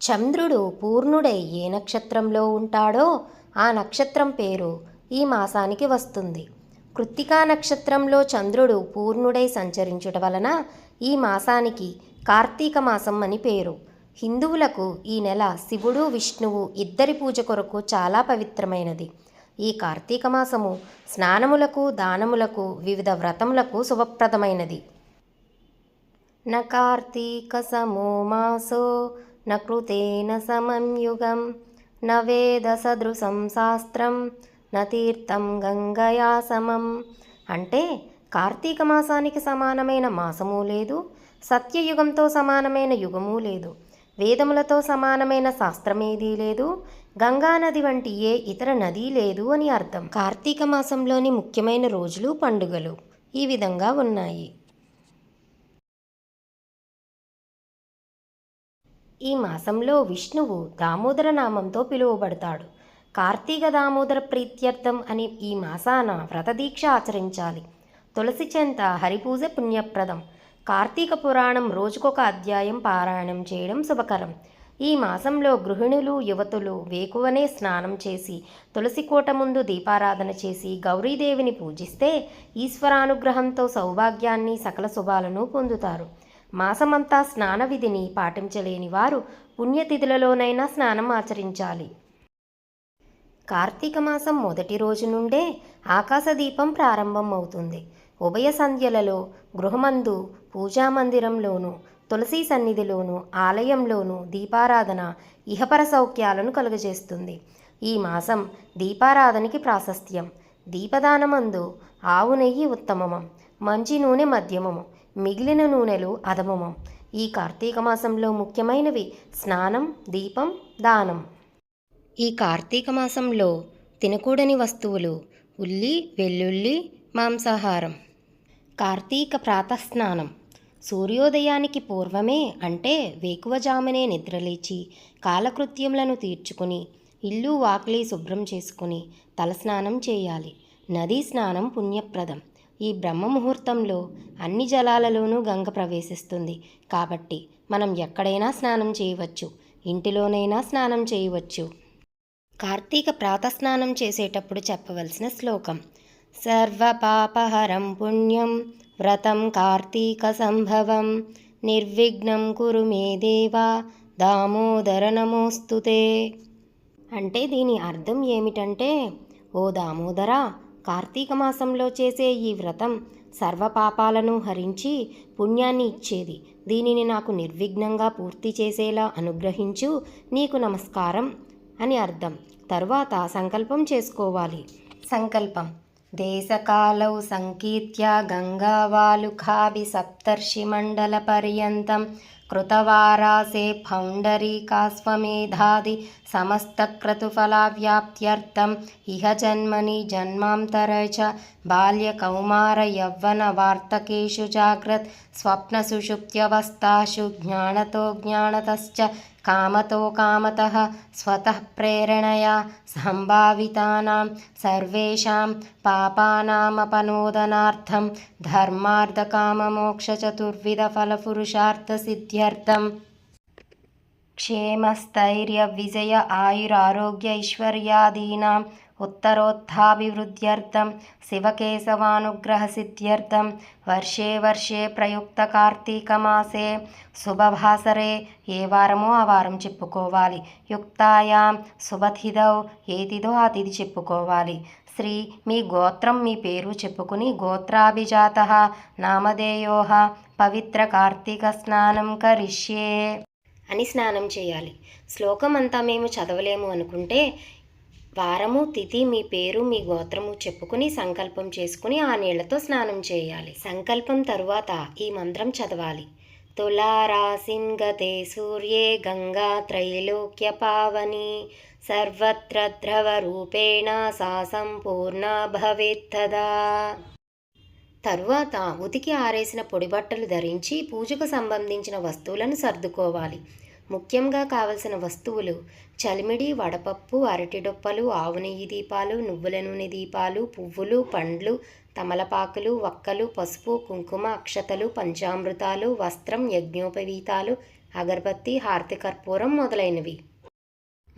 చంద్రుడు పూర్ణుడై ఏ నక్షత్రంలో ఉంటాడో ఆ నక్షత్రం పేరు ఈ మాసానికి వస్తుంది. కృత్తికా నక్షత్రంలో చంద్రుడు పూర్ణుడై సంచరించుట వలన ఈ మాసానికి కార్తీక మాసం అని పేరు. హిందువులకు ఈ నెల శివుడు విష్ణువు ఇద్దరి పూజ కొరకు చాలా పవిత్రమైనది. ఈ కార్తీక మాసము స్నానములకు దానములకు వివిధ వ్రతములకు శుభప్రదమైనది. న కార్తీక సమో మాసో న సమం యుగం న సదృశం శాస్త్రం న తీర్థం గంగయా సమం. అంటే కార్తీక మాసానికి సమానమైన మాసము లేదు సత్యయుగంతో సమానమైన యుగము లేదు వేదములతో సమానమైన శాస్త్రమేదీ లేదు గంగా నది వంటి ఏ ఇతర నది లేదు అని అర్థం. కార్తీక మాసంలోని ముఖ్యమైన రోజులు పండుగలు ఈ విధంగా ఉన్నాయి. ఈ మాసంలో విష్ణువు దామోదర నామంతో పిలువబడతాడు. కార్తీక దామోదర ప్రీత్యర్థం అని ఈ మాసాన వ్రతదీక్ష ఆచరించాలి. తులసి చెంత హరిపూజ పుణ్యప్రదం. కార్తీక పురాణం రోజుకొక అధ్యాయం పారాయణం చేయడం శుభకరం. ఈ మాసంలో గృహిణులు యువతులు వేకువనే స్నానం చేసి తులసి కోట ముందు దీపారాధన చేసి గౌరీదేవిని పూజిస్తే ఈశ్వరానుగ్రహంతో సౌభాగ్యాన్ని సకల శుభాలను పొందుతారు. మాసమంతా స్నాన విధిని పాటించలేని వారు పుణ్యతిథులలోనైనా స్నానం ఆచరించాలి. కార్తీక మాసం మొదటి రోజు నుండే ఆకాశదీపం ప్రారంభం అవుతుంది ఉభయ సంధ్యలలో గృహమందు పూజామందిరంలోను తులసి సన్నిధిలోనూ ఆలయంలోనూ దీపారాధన ఇహపర సౌఖ్యాలను కలుగజేస్తుంది. ఈ మాసం దీపారాధనకి ప్రాశస్త్యం. దీపదానమందు ఆవు నెయ్యి ఉత్తమమం. మంచి నూనె మధ్యమము. మిగిలిన నూనెలు అధమమం. ఈ కార్తీక మాసంలో ముఖ్యమైనవి స్నానం దీపం దానం. ఈ కార్తీక మాసంలో తినకూడని వస్తువులు ఉల్లి వెల్లుల్లి మాంసాహారం. కార్తీక ప్రాతస్నానం. సూర్యోదయానికి పూర్వమే అంటే వేకువజామునే నిద్రలేచి కాలకృత్యములను తీర్చుకుని ఇల్లు వాకిలి శుభ్రం చేసుకుని తలస్నానం చేయాలి. నదీ స్నానం పుణ్యప్రదం. ఈ బ్రహ్మ ముహూర్తంలో అన్ని జలాలలోనూ గంగ ప్రవేశిస్తుంది. కాబట్టి మనం ఎక్కడైనా స్నానం చేయవచ్చు ఇంటిలోనైనా స్నానం చేయవచ్చు. కార్తీక ప్రాతస్నానం చేసేటప్పుడు చెప్పవలసిన శ్లోకం. సర్వపాపహరం పుణ్యం వ్రతం కార్తీక సంభవం నిర్విఘ్నం కురు మే దేవా దామోదర నమోస్తుతే. అంటే దీని అర్థం ఏమిటంటే ఓ దామోదర కార్తీక మాసంలో చేసే ఈ వ్రతం సర్వపాపాలను హరించి పుణ్యాన్ని ఇచ్చేది. దీనిని నాకు నిర్విఘ్నంగా పూర్తి చేసేలా అనుగ్రహించు నీకు నమస్కారం అని అర్థం. తరువాత సంకల్పం చేసుకోవాలి. సంకల్పం. దేశకాలౌ సంకీర్త్య గంగావాలుఖాభి సప్తర్షి మండల పర్యంతం కృతవారాసే పౌండరీకాస్వమేధాది సమస్తక్రతుఫలావ్యాప్త్యర్థం ఇహ జన్మని జన్మాంతర చ బాల్యకౌమార యవ్వన వార్తకేషు జాగ్రత్ స్వప్నసుషుప్త్యవస్థాషు జ్ఞానతో జ్ఞానతశ్చ కామతో కామత స్వతః ప్రేరణయా సంభావితానాం సర్వేషాం పాపానామపనోదనార్థం ధర్మార్థకామమోక్షచతుర్విధ ఫలపురుషార్థసిద్ధ్యర్థం క్షేమస్థైర్య విజయ ఆయురారోగ్య ఐశ్వర్యాదీనాం ఉత్తరోత్థాభివృద్ధ్యర్థం శివకేశవానుగ్రహసిద్ధ్యర్థం వర్షే వర్షే ప్రయుక్త కార్తీకమాసే శుభభాసరే ఏ వారమో ఆ వారం చెప్పుకోవాలి. యుక్తాయాం శుభతిథౌ ఏ తిథో ఆ తిథి చెప్పుకోవాలి. శ్రీ మీ గోత్రం మీ పేరు చెప్పుకుని గోత్రాభిజాత నామధేయోహ పవిత్ర కార్తీక స్నానం కరిష్యే అని స్నానం చేయాలి. శ్లోకం అంతా మేము చదవలేము అనుకుంటే వారము తిథి మీ పేరు మీ గోత్రము చెప్పుకుని సంకల్పం చేసుకుని ఆ నీళ్ళతో స్నానం చేయాలి. సంకల్పం తరువాత ఈ మంత్రం చదవాలి. తులారాసిన్ గతే సూర్యే గంగా త్రైలోక్య పావని. సర్వత్ర ద్రవ రూపేణ సా సంపూర్ణ భవేత్తదా తరువాత ఉతికి ఆరేసిన పొడిబట్టలు ధరించి పూజకు సంబంధించిన వస్తువులను సర్దుకోవాలి. ముఖ్యంగా కావలసిన వస్తువులు చలిమిడి వడపప్పు అరటిడుప్పలు ఆవు నెయ్యి దీపాలు నువ్వుల నూనె దీపాలు పువ్వులు పండ్లు తమలపాకులు వక్కలు పసుపు కుంకుమ అక్షతలు పంచామృతాలు వస్త్రం యజ్ఞోపవీతాలు అగరబత్తి హారతి కర్పూరం మొదలైనవి.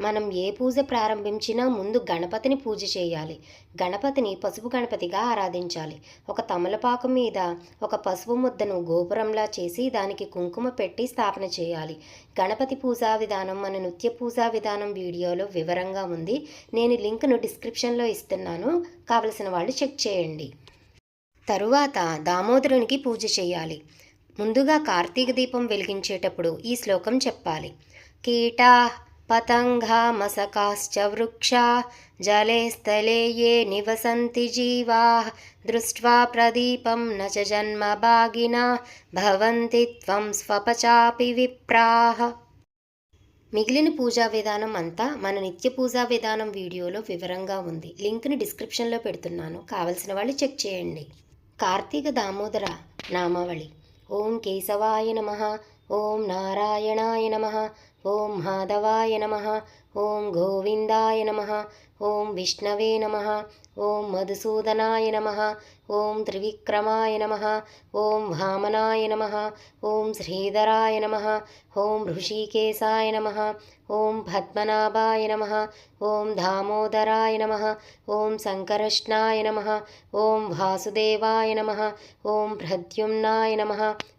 మనం ఏ పూజ ప్రారంభించినా ముందు గణపతిని పూజ చేయాలి. గణపతిని పసుపు గణపతిగా ఆరాధించాలి. ఒక తమలపాకు మీద ఒక పసుపు ముద్దను గోపురంలా చేసి దానికి కుంకుమ పెట్టి స్థాపన చేయాలి. గణపతి పూజా విధానం మన నృత్య పూజా విధానం వీడియోలో వివరంగా ఉంది. నేను లింక్ను డిస్క్రిప్షన్లో ఇస్తున్నాను. కావలసిన వాళ్ళు చెక్ చేయండి. తరువాత దామోదరునికి పూజ చేయాలి. ముందుగా కార్తీక దీపం వెలిగించేటప్పుడు ఈ శ్లోకం చెప్పాలి. కీటా పతంగా మసకాశ్చ వృక్షా జలే స్థలే ఏ నివసంతి జీవా దృష్ట్వా ప్రదీపం న చ జన్మ భాగినా భవంతి త్వం స్వపచాపి విప్రాహ మిగిలిన పూజా విధానం అంతా మన నిత్య పూజా విధానం వీడియోలో వివరంగా ఉంది. లింక్ని డిస్క్రిప్షన్లో పెడుతున్నాను. కావలసిన వాళ్ళు చెక్ చేయండి. కార్తీక దామోదర నామావళి. ఓం కేశవాయ నమ. ఓం నారాయణాయ నమ. ॐ माधवाय नमः ॐ गोविन्दाय नमः ఓం విష్ణవే నమ ఓం మధుసూదనాయ నమ ఓం త్రివిక్రమాయ నమ ఓం వామనాయ నమ ఓం శ్రీధరాయ నమ ఓం ఋషికేశాయ నమ ఓం పద్మనాభాయ నమ ఓం దామోదరాయ నమ ఓం సంకర్షణాయ నమ ఓం వాసుదేవాయ నమ ఓం ప్రద్యుమ్నాయ నమ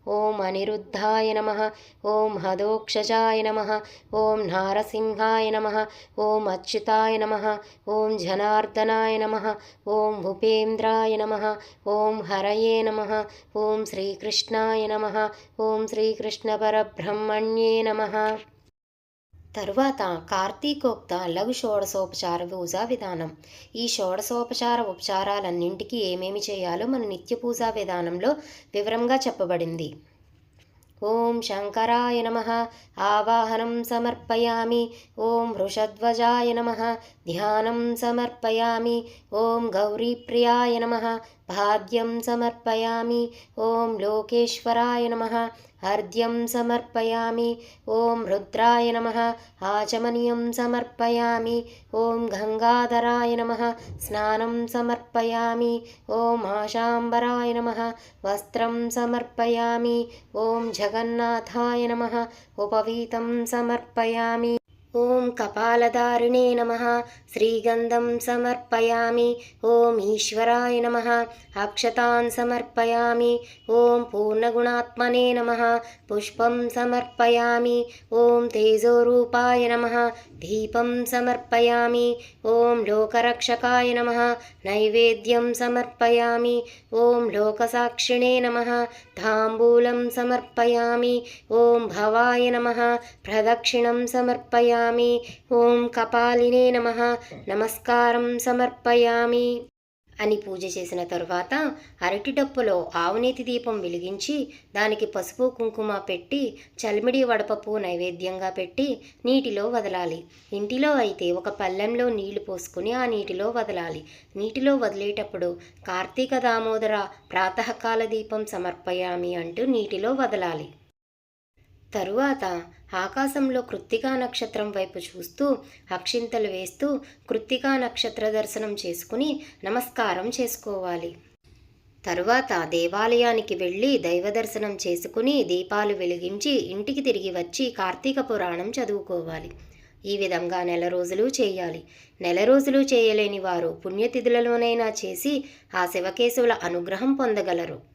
ఓం అనిరుద్ధాయ నమ ఓం హదోక్షజాయ నమ ఓం నారసింహాయ నమ ఓం అచ్యుతాయ నమ ఓం జనార్దనాయ నమ ఓం భూపేంద్రాయ నమ ఓం హరయే నమ ఓం శ్రీకృష్ణాయ నమ ఓం శ్రీకృష్ణ పరబ్రహ్మణ్యే నమ. తరువాత కార్తీకోక్త లఘు షోడశోపచార పూజా విధానం. ఈ షోడశోపచార ఉపచారాలన్నింటికీ ఏమేమి చేయాలో మన నిత్య పూజా విధానంలో వివరంగా చెప్పబడింది. ఓం శంకరాయ నమ ఆవాహనం సమర్పయామి. ఓం వృషధ్వజాయ నమ ధ్యానం సమర్పయామి ఓం గౌరీప్రియాయ నమ భాగ్యం సమర్పయామి ఓం లోకేశ్వరాయ నమ అర్ఘ్యం సమర్పయామి ఓం రుద్రాయ నమ ఆచమనీయం సమర్పయామి ఓం గంగాధరాయ నమ స్నానం సమర్పయామి ఓం ఆశాంబరాయ నమ వస్త్రం సమర్పయామి ఓం జగన్నాథాయ నమ ఉపవీతం సమర్పయామి ఓం కపాలధారిణే నమ. శ్రీగంధం సమర్పయామి. ఓం ఈశ్వరాయ నమ. అక్షతాన్ సమర్పయామి. ఓం పూర్ణగుణాత్మనే నమ. పుష్పం సమర్పయామి. ఓం తేజోరూపాయ నమ. దీపం సమర్పయామి. ఓం లోకరక్షకాయ నమ. నైవేద్యం సమర్పయామి. ఓం లోకసాక్షిణే నమ. తాంబూలం సమర్పయామి. ఓం భవాయ నమ. ప్రదక్షిణం సమర్పయామి. ఓం కపాలినే నమ. నమస్కారం సమర్పయామి. అని పూజ చేసిన తరువాత అరటి డప్పులో ఆవునేతి దీపం వెలిగించి దానికి పసుపు కుంకుమ పెట్టి చలిమిడి వడపప్పు నైవేద్యంగా పెట్టి నీటిలో వదలాలి. ఇంటిలో అయితే ఒక పళ్ళెంలో నీళ్ళు పోసుకుని ఆ నీటిలో వదలాలి. నీటిలో వదిలేటప్పుడు కార్తీక దామోదర ప్రాతకాల దీపం సమర్పయామి అంటూ నీటిలో వదలాలి. తరువాత ఆకాశంలో కృత్తికా నక్షత్రం వైపు చూస్తూ అక్షింతలు వేస్తూ కృత్తికా నక్షత్ర దర్శనం చేసుకుని నమస్కారం చేసుకోవాలి. తరువాత దేవాలయానికి వెళ్ళి దైవ దర్శనం చేసుకుని దీపాలు వెలిగించి ఇంటికి తిరిగి వచ్చి కార్తీక పురాణం చదువుకోవాలి. ఈ విధంగా నెల రోజులు చేయాలి. నెల రోజులు చేయలేని వారు పుణ్యతిథులలోనైనా చేసి ఆ శివకేశవుల అనుగ్రహం పొందగలరు.